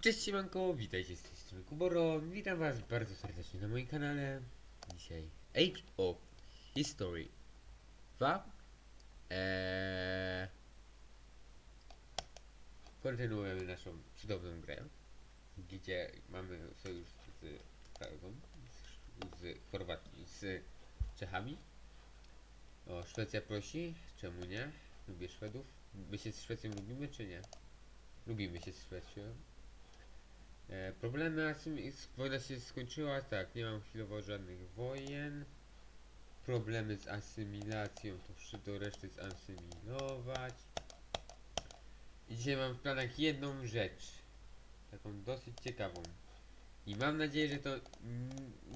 Cześć siemanko, witajcie z tej Kuboro, witam was bardzo serdecznie na moim kanale. Dzisiaj Age of History 2. Eee... Kontynuujemy naszą cudowną grę, gdzie mamy sojusz z Pragą, z, z z Czechami. O, Szwecja prosi, czemu nie? Lubię Szwedów. My się z Szwecją lubimy, czy nie? Lubimy się z Szwecją. E, problemy asym... Wojna się skończyła, tak, nie mam chwilowo żadnych wojen. Problemy z asymilacją, to wszystko do reszty zasymilować. I dzisiaj mam w planach jedną rzecz. Taką dosyć ciekawą. I mam nadzieję, że to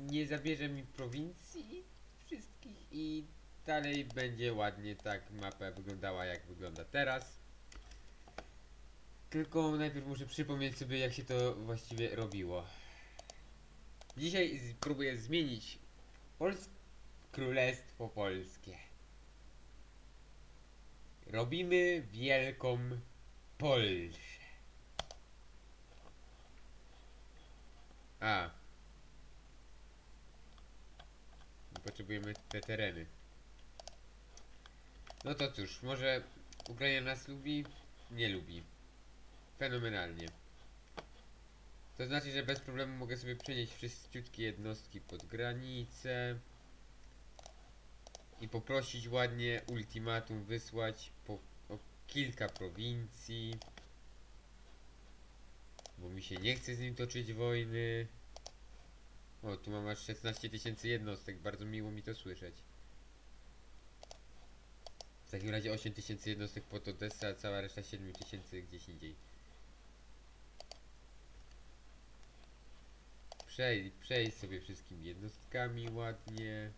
nie zabierze mi prowincji wszystkich i dalej będzie ładnie tak mapa wyglądała jak wygląda teraz. Tylko najpierw muszę przypomnieć sobie jak się to właściwie robiło. Dzisiaj spróbuję zmienić Pols Królestwo Polskie. Robimy Wielką Polszę. A. Potrzebujemy te tereny. No to cóż, może Ukraina nas lubi? Nie lubi. Fenomenalnie. To znaczy, że bez problemu mogę sobie przenieść wszystkie jednostki pod granicę i poprosić ładnie ultimatum wysłać po, o kilka prowincji. Bo mi się nie chce z nim toczyć wojny. O, tu mam aż 16 tysięcy jednostek, bardzo miło mi to słyszeć. W takim razie 8 tysięcy jednostek pod Odessę, a cała reszta 7 tysięcy gdzieś indziej. Przej, przejść sobie wszystkimi jednostkami ładnie.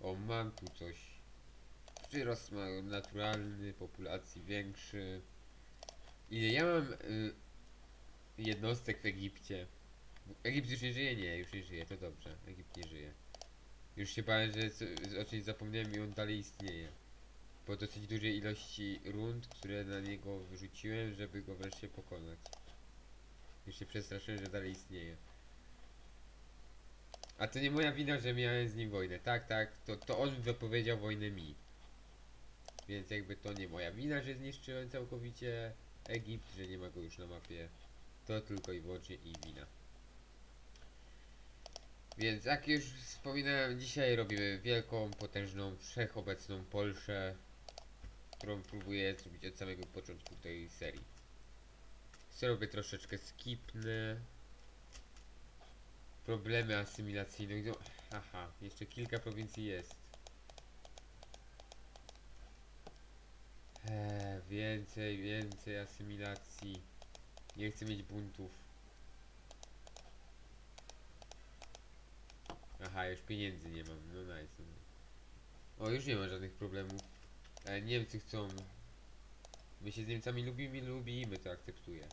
O, mam tu coś. Przyrost naturalny, populacji większy. Ile ja mam y, jednostek w Egipcie? Egipt już nie żyje? Nie, już nie żyje, to dobrze. Egipt nie żyje. Już się bałem, że o czymś zapomniałem i on dalej istnieje. Po dosyć dużej ilości rund, które na niego wyrzuciłem, żeby go wreszcie pokonać. Już się przestraszyłem, że dalej istnieje. A to nie moja wina, że miałem z nim wojnę. Tak, tak, to, to on wypowiedział wojnę mi. Więc jakby to nie moja wina, że zniszczyłem całkowicie Egipt, że nie ma go już na mapie. To tylko i wyłącznie i wina. Więc jak już wspominałem, dzisiaj robimy wielką, potężną, wszechobecną Polszę, którą próbuję zrobić od samego początku tej serii. Zrobię troszeczkę skipnę. Problemy asymilacyjne. No, aha, jeszcze kilka prowincji jest. Eee, więcej, więcej asymilacji. Nie chcę mieć buntów. Aha, już pieniędzy nie mam. No nice. O, już nie ma żadnych problemów. E, Niemcy chcą. My się z Niemcami lubimy, lubimy, to akceptuję.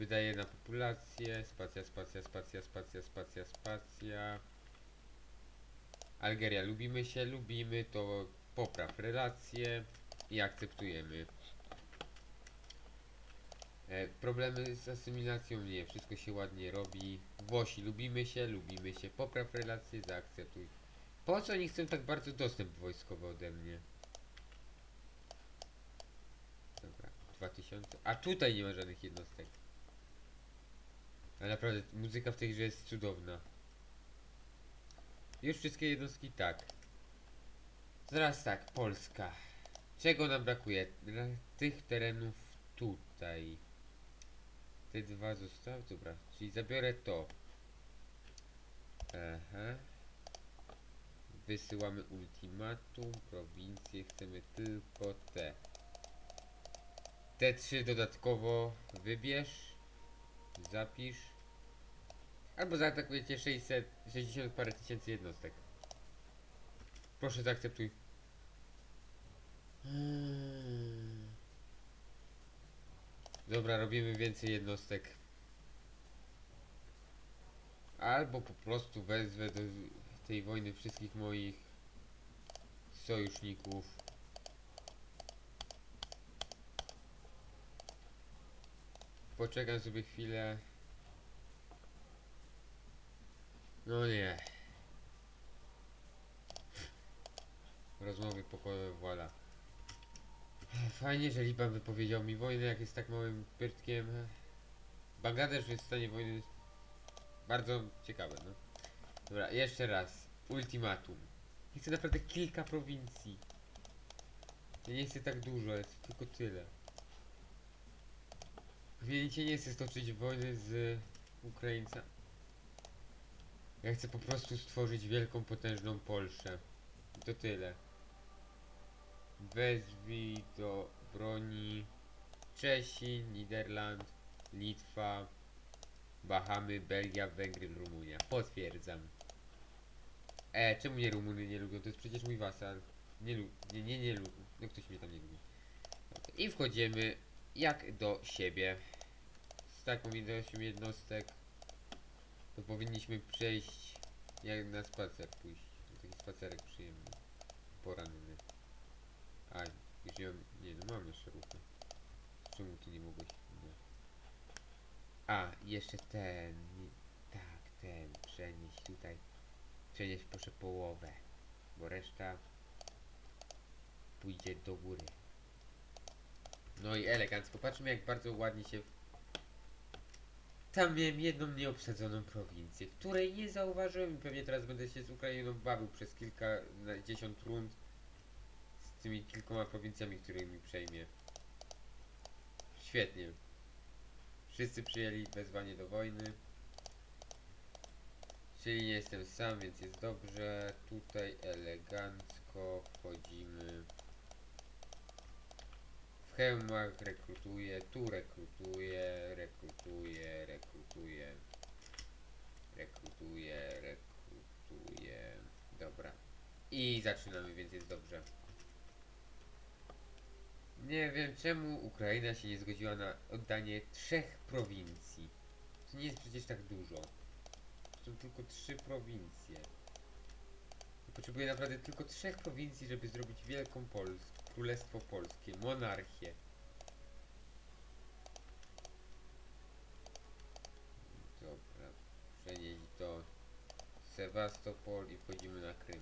Wydaje na populację. Spacja, spacja, spacja, spacja, spacja, spacja. Algeria, lubimy się, lubimy, to popraw relacje i akceptujemy. E, problemy z asymilacją nie, wszystko się ładnie robi. Włosi, lubimy się, lubimy się, popraw relacje, zaakceptuj. Po co oni chcą tak bardzo dostęp wojskowy ode mnie? Dobra, 2000. A tutaj nie ma żadnych jednostek. Ale naprawdę, muzyka w tej grze jest cudowna. Już wszystkie jednostki tak. Zaraz tak, Polska. Czego nam brakuje? Tych terenów tutaj. Te dwa zostały? Dobra, czyli zabiorę to. Aha. Wysyłamy ultimatum, prowincje, chcemy tylko te. Te trzy dodatkowo wybierz, zapisz. Albo zaatakujecie 660 parę tysięcy jednostek. Proszę zaakceptuj. Hmm. Dobra, robimy więcej jednostek. Albo po prostu wezwę do tej wojny wszystkich moich sojuszników. Poczekam sobie chwilę. No nie. Rozmowy pokojowe, voila. Fajnie, że Liban wypowiedział mi wojnę, jak jest tak małym pyrtkiem. Bangladesz jest w stanie wojny. Bardzo ciekawe, no. Dobra, jeszcze raz. Ultimatum. Chcę naprawdę kilka prowincji. Ja nie chcę tak dużo, chcę tylko tyle. Wiecie, nie chcę stoczyć wojny z Ukraińcami. Ja chcę po prostu stworzyć wielką, potężną Polskę. I to tyle. Wezwij do broni Czesi, Niderland, Litwa, Bahamy, Belgia, Węgry, Rumunia. Potwierdzam. E, czemu mnie Rumuny nie lubią? To jest przecież mój wasal. Nie lu... Nie, nie, nie lubią. No ktoś mnie tam nie lubi. I wchodzimy jak do siebie. Z taką ilością jednostek to powinniśmy przejść jak na spacer pójść. Taki spacerek przyjemny. Poranny. A, już nie mam... Nie, no mam jeszcze ruchy. Czemu ty nie mogłeś? Nie. A, jeszcze ten. Tak, ten. Przenieść tutaj. Przenieść proszę połowę. Bo reszta pójdzie do góry. No i elegancko. Patrzmy jak bardzo ładnie się... Tam miałem jedną nieobsadzoną prowincję, której nie zauważyłem i pewnie teraz będę się z Ukrainą bawił przez kilkadziesiąt rund z tymi kilkoma prowincjami, którymi przejmie. Świetnie. Wszyscy przyjęli wezwanie do wojny. Czyli nie jestem sam, więc jest dobrze. Tutaj elegancko wchodzimy. Hełmach rekrutuję, tu rekrutuję, rekrutuję, rekrutuję, rekrutuję, rekrutuję. Dobra. I zaczynamy, więc jest dobrze. Nie wiem czemu Ukraina się nie zgodziła na oddanie trzech prowincji. To nie jest przecież tak dużo. Są tylko trzy prowincje. Potrzebuję naprawdę tylko trzech prowincji, żeby zrobić wielką Polskę. Królestwo Polskie, monarchię. Dobra, przenieść do Sewastopol i wchodzimy na Krym.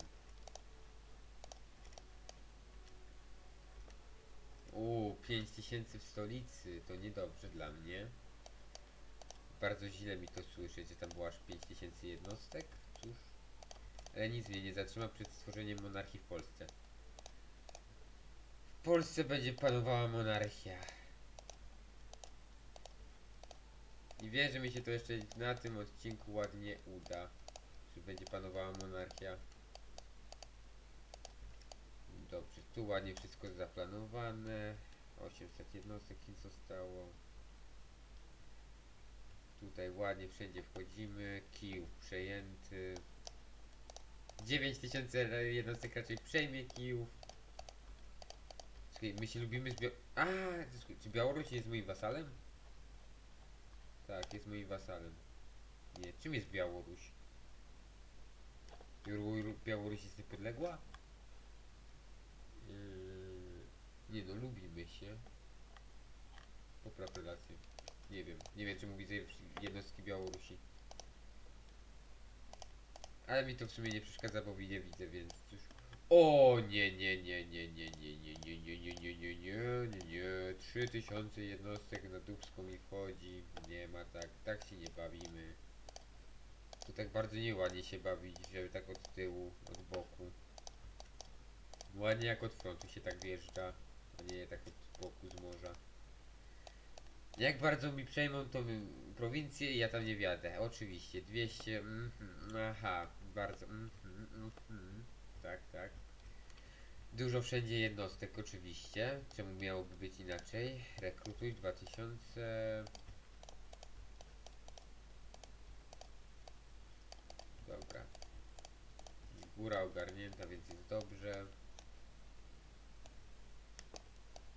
Uuu, 5000 w stolicy, to niedobrze dla mnie. Bardzo źle mi to słyszeć, że tam było aż 5000 jednostek. Cóż, ale nic mnie nie zatrzyma przed stworzeniem monarchii w Polsce. Polsce będzie panowała monarchia. I wiem, że mi się to jeszcze na tym odcinku ładnie uda. Że będzie panowała monarchia. Dobrze, tu ładnie wszystko zaplanowane. 800 jednostek im zostało. Tutaj ładnie wszędzie wchodzimy. Kijów przejęty. 9000 jednostek raczej przejmie Kijów. Czekaj, my się lubimy z Bia... A, czy Białoruś jest moim wasalem? Tak, jest moim wasalem. Nie, czym jest Białoruś? Białoru- Białoruś jest niepodległa? Yy, nie no, lubimy się. Popraw relacje. Nie wiem, nie wiem czemu widzę jednostki Białorusi. Ale mi to w sumie nie przeszkadza, bo nie widzę, więc cóż. O nie, nie, nie, nie, nie, nie, nie, nie, nie, nie, nie, nie, nie, nie, nie. 3000 jednostek na dubską mi wchodzi. Nie ma tak, tak się nie bawimy. To tak bardzo nieładnie się bawić, żeby tak od tyłu, od boku. Ładnie jak od frontu się tak wjeżdża, a nie tak od boku z morza. Jak bardzo mi przejmą y, prowincję ja tam nie wjadę. Oczywiście, 200, mhm, aha, bardzo, mhm, mhm, tak, tak. Dużo wszędzie jednostek oczywiście. Czemu miałoby być inaczej? Rekrutuj 2000. Dobra. Góra ogarnięta, więc jest dobrze.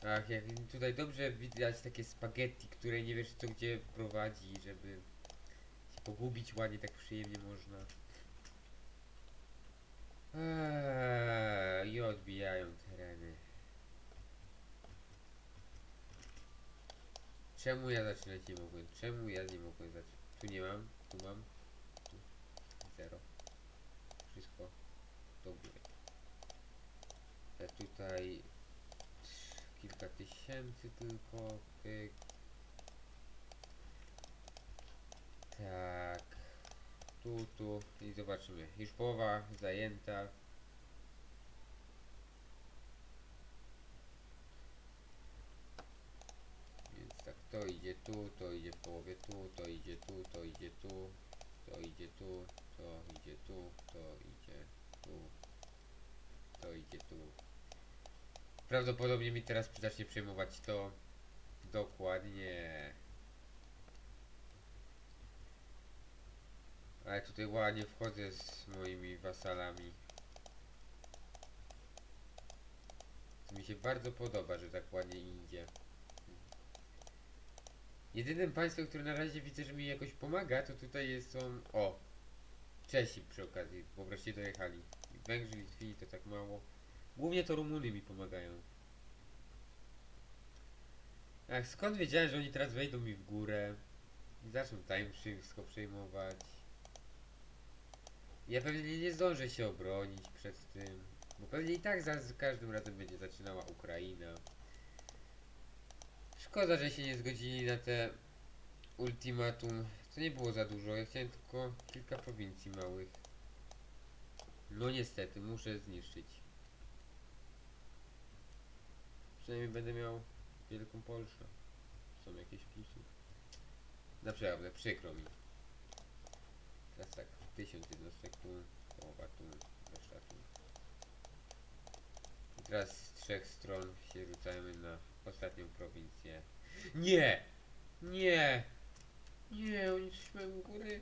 Ach, jak tutaj dobrze widać takie spaghetti, które nie wiesz co gdzie prowadzi, żeby się pogubić ładnie, tak przyjemnie można. Eee, I odbijają tereny. Czemu ja zaczynać nie mogłem? Czemu ja nie mogłem zacząć? Tu nie mam, tu mam, tu zero. Wszystko do góry. Ja tutaj kilka tysięcy tylko, pyk. Tak. I zobaczymy. Już połowa zajęta. Więc tak, to idzie tu, to idzie w połowie tu, to idzie tu, to idzie tu, to idzie tu, to idzie tu, to idzie tu, to idzie tu. Prawdopodobnie mi teraz zacznie przejmować to dokładnie. Ale tutaj ładnie wchodzę z moimi wasalami. To mi się bardzo podoba, że tak ładnie idzie. Jedynym państwem, które na razie widzę, że mi jakoś pomaga, to tutaj jest są... O! Czesi przy okazji, po wreszcie dojechali. Węgrzy, Litwini to tak mało. Głównie to Rumuny mi pomagają. Ach, skąd wiedziałem, że oni teraz wejdą mi w górę? I zaczną time wszystko przejmować. Ja pewnie nie, zdążę się obronić przed tym. Bo pewnie i tak za, za każdym razem będzie zaczynała Ukraina. Szkoda, że się nie zgodzili na te ultimatum. To nie było za dużo, ja chciałem tylko kilka prowincji małych. No niestety, muszę zniszczyć. Przynajmniej będę miał Wielką Polskę. Są jakieś plusy. Naprawdę, przykro mi. Teraz tak, tysiąc jednostek tu, połowa tu, reszta tu. I teraz z trzech stron się rzucamy na ostatnią prowincję. Nie! Nie! Nie, oni coś mają góry.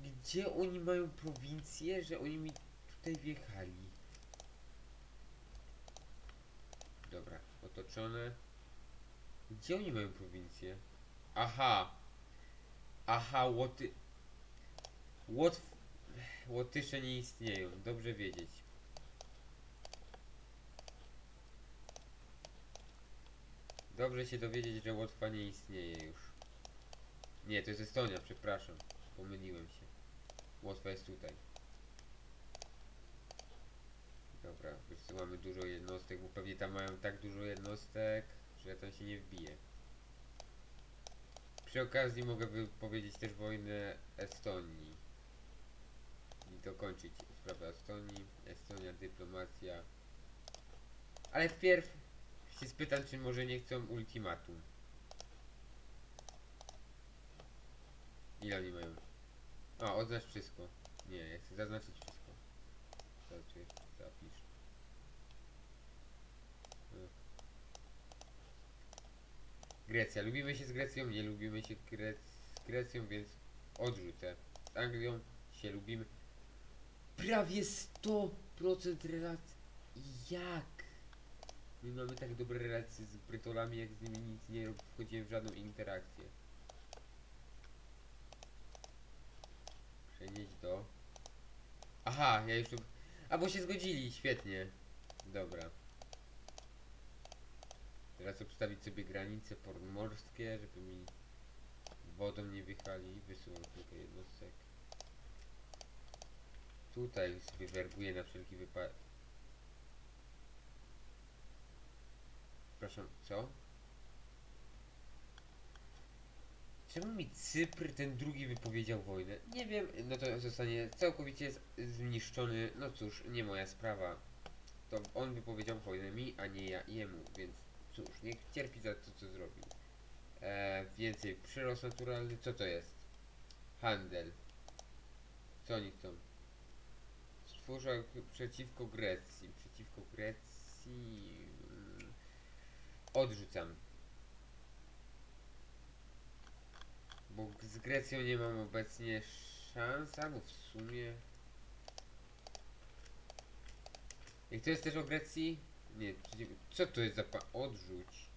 Gdzie oni mają prowincję, że oni mi tutaj wjechali? Dobra, otoczone. Gdzie oni mają prowincję? Aha! Aha, Łoty... Łotw... Łotysze nie istnieją, dobrze wiedzieć. Dobrze się dowiedzieć, że Łotwa nie istnieje już. Nie, to jest Estonia, przepraszam. Pomyliłem się. Łotwa jest tutaj. Dobra, wiesz co, mamy dużo jednostek, bo pewnie tam mają tak dużo jednostek, że ja tam się nie wbiję. Przy okazji mogę wypowiedzieć też wojnę Estonii. Dokończyć sprawę Estonii. Estonia, dyplomacja. Ale wpierw się spytam, czy może nie chcą ultimatum. Ile oni mają? O, oznacz wszystko. Nie, ja chcę zaznaczyć wszystko. Zaznaczyć, zapisz. Grecja. Lubimy się z Grecją? Nie lubimy się Gre z Grecją, więc odrzucę. Z Anglią się lubimy. Prawie 100% relacji. Jak? My mamy tak dobre relacje z Brytolami, jak z nimi nic nie rob- wchodziłem w żadną interakcję. Przenieść do... Aha, ja już tu... A, bo się zgodzili, świetnie. Dobra. Teraz obstawić sobie granice podmorskie, żeby mi wodą nie wjechali. Wysyłam kilka jednostek. Tutaj sobie werbuję na wszelki wypadek. Przepraszam, co? Czemu mi Cypr ten drugi wypowiedział wojnę? Nie wiem, no to zostanie całkowicie zniszczony. No cóż, nie moja sprawa. To on wypowiedział wojnę mi, a nie ja jemu, więc cóż, niech cierpi za to, co zrobił. E, więcej, przyrost naturalny, co to jest? Handel. Co oni chcą? Stwórza przeciwko Grecji. Przeciwko Grecji. mm, Odrzucam. Bo z Grecją nie mam obecnie szans, albo w sumie. Jak to jest też o Grecji? Nie, co to jest za pa... Odrzuć.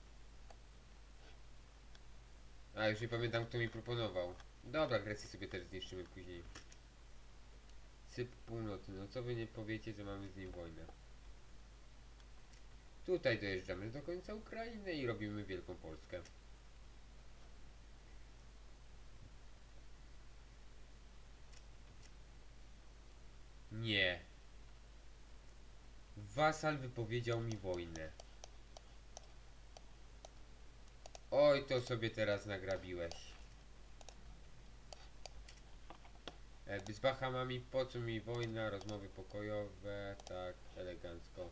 A, już nie pamiętam kto mi proponował. Dobra, Grecję sobie też zniszczymy później. Cyp północny, no co wy nie powiecie, że mamy z nim wojnę? Tutaj dojeżdżamy do końca Ukrainy i robimy Wielką Polskę. Nie. Wasal wypowiedział mi wojnę. Oj, to sobie teraz nagrabiłeś. E, Z Bahamami po co mi wojna, rozmowy pokojowe, tak, elegancko.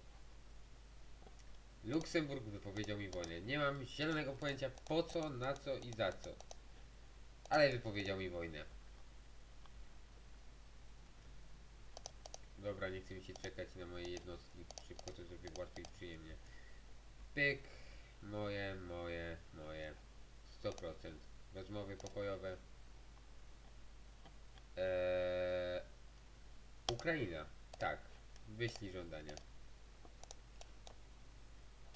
Luksemburg wypowiedział mi wojnę. Nie mam zielonego pojęcia po co, na co i za co. Ale wypowiedział mi wojnę. Dobra, nie chce mi się czekać na moje jednostki. Szybko to zrobię łatwiej i przyjemnie. Pyk. Moje, moje, moje. 100%. Rozmowy pokojowe. Eee, Ukraina. Tak. Wyślij żądania.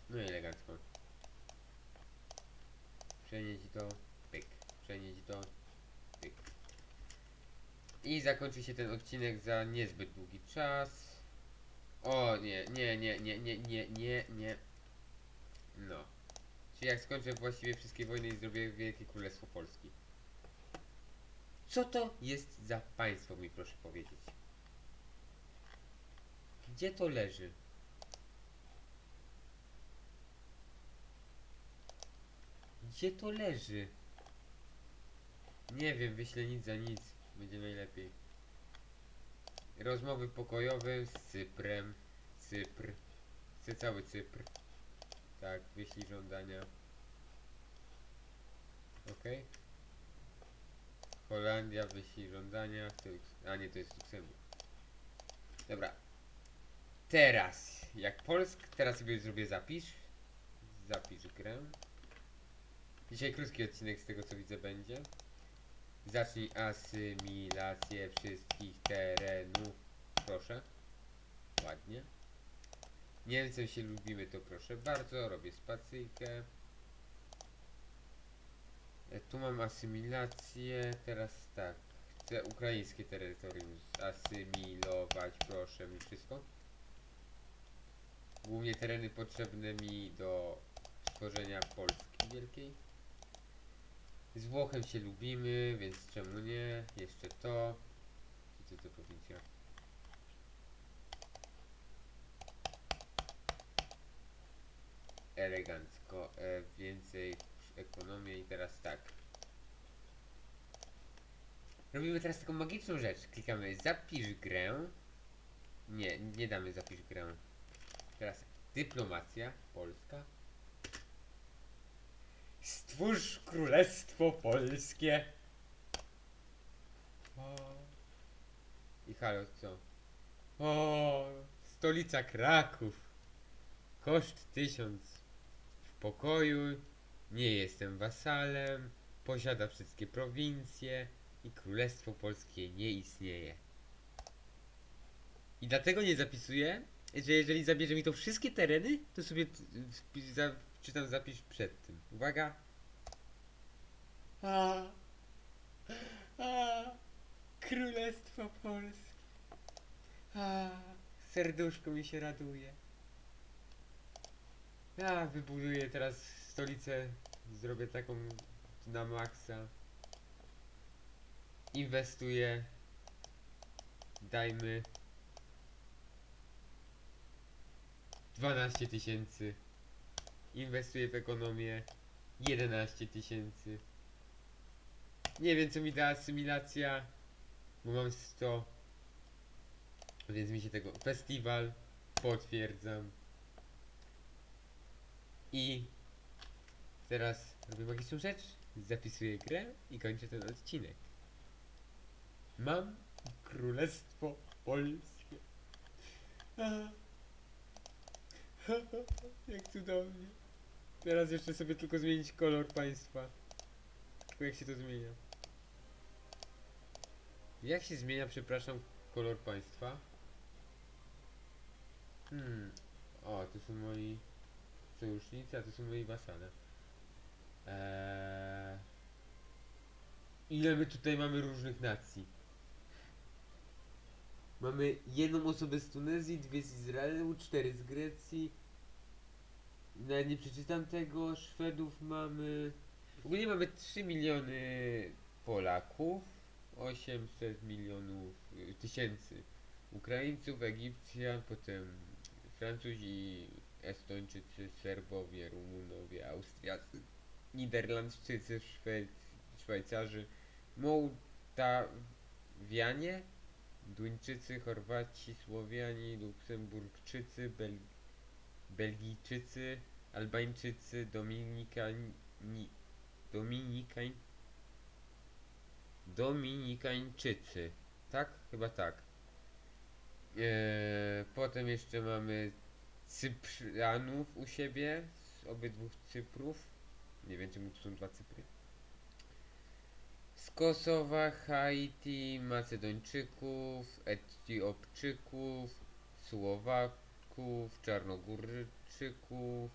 No i elegancko. Przenieść to. Pyk. Przenieść to. Pyk. I zakończy się ten odcinek za niezbyt długi czas. O nie, nie, nie, nie, nie, nie, nie, nie. No. Czyli jak skończę właściwie wszystkie wojny i zrobię Wielkie Królestwo Polski. Co to jest za państwo, mi proszę powiedzieć? Gdzie to leży? Gdzie to leży? Nie wiem, wyślę nic za nic. Będzie najlepiej. Rozmowy pokojowe z Cyprem. Cypr. Chcę cały Cypr. Tak, wyślij żądania. Okej. Holandia, wyślij żądania. A nie, to jest Luksemburg. Dobra. Teraz, jak Polsk, teraz sobie zrobię zapisz. Zapisz grę. Dzisiaj krótki odcinek z tego co widzę będzie. Zacznij asymilację wszystkich terenów. Proszę. Ładnie. Niemcem się lubimy, to proszę bardzo. Robię spacyjkę. E, Tu mam asymilację. Teraz tak. Chcę ukraińskie terytorium asymilować. Proszę mi wszystko. Głównie tereny potrzebne mi do tworzenia Polski Wielkiej. Z Włochem się lubimy, więc czemu nie? Jeszcze to. Co to, prowincja? Elegancko. E, i teraz tak. Robimy teraz taką magiczną rzecz. Klikamy zapisz grę. Nie, nie damy zapisz grę. Teraz dyplomacja polska. Stwórz królestwo polskie. O. I halo, co? O, stolica Kraków. Koszt tysiąc. W pokoju. Nie jestem wasalem. Posiada wszystkie prowincje. I królestwo polskie nie istnieje. I dlatego nie zapisuję, że jeżeli zabierze mi to wszystkie tereny, to sobie za, czytam zapisz przed tym. Uwaga. A, a, Królestwo Polskie. A, serduszko mi się raduje. Ja wybuduję teraz stolicę, zrobię taką na maksa. Inwestuję. Dajmy 12 tysięcy. Inwestuję w ekonomię 11 tysięcy. Nie wiem co mi da asymilacja, bo mam 100. Więc mi się tego. Festiwal potwierdzam. I teraz robię magiczną rzecz. Zapisuję grę i kończę ten odcinek. Mam królestwo polskie. Jak cudownie. Teraz jeszcze sobie tylko zmienić kolor państwa. Tylko jak się to zmienia? Jak się zmienia, przepraszam, kolor państwa? Hmm. O, to są moi sojusznicy, a to są moi wasale. Eee... Ile my tutaj mamy różnych nacji? Mamy jedną osobę z Tunezji, dwie z Izraelu, cztery z Grecji, Nawet nie przeczytam tego. Szwedów mamy... Ogólnie mamy 3 miliony Polaków, 800 milionów tysięcy Ukraińców, Egipcjan, potem Francuzi, Estończycy, Serbowie, Rumunowie, Austriacy, Niderlandczycy, Szwed... Szwajcarzy, Mołdawianie, Duńczycy, Chorwaci, Słowianie, Luksemburgczycy, Bel... Belgijczycy, Albańczycy, Dominikani... Dominikań... Dominikańczycy. Tak? Chyba tak. Eee, potem jeszcze mamy Cyprianów u siebie z obydwu Cyprów. Nie wiem czemu tu są dwa Cypry. Z Kosowa, Haiti, Macedończyków, Etiopczyków, Słowaków, Czarnogórczyków,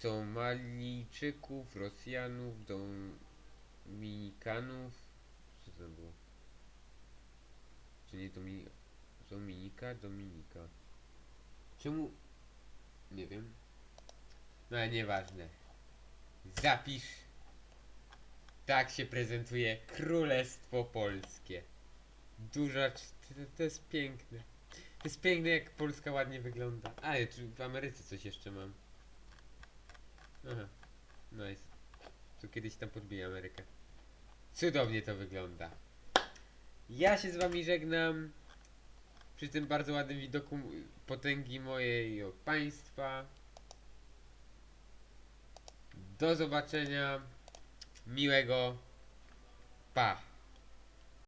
Somalijczyków, Rosjanów, Dominikanów. Co to było? Czy nie Dominika? Dominika? Dominika. Czemu? Nie wiem. No ale nieważne. Zapisz. Tak się prezentuje Królestwo Polskie. Duża, to, to jest piękne. To jest piękne jak Polska ładnie wygląda. Ale czy w Ameryce coś jeszcze mam? Aha, nice. To kiedyś tam podbiję Amerykę. Cudownie to wygląda. Ja się z wami żegnam. Przy tym bardzo ładnym widoku potęgi mojej państwa. Do zobaczenia. Miłego. Pa.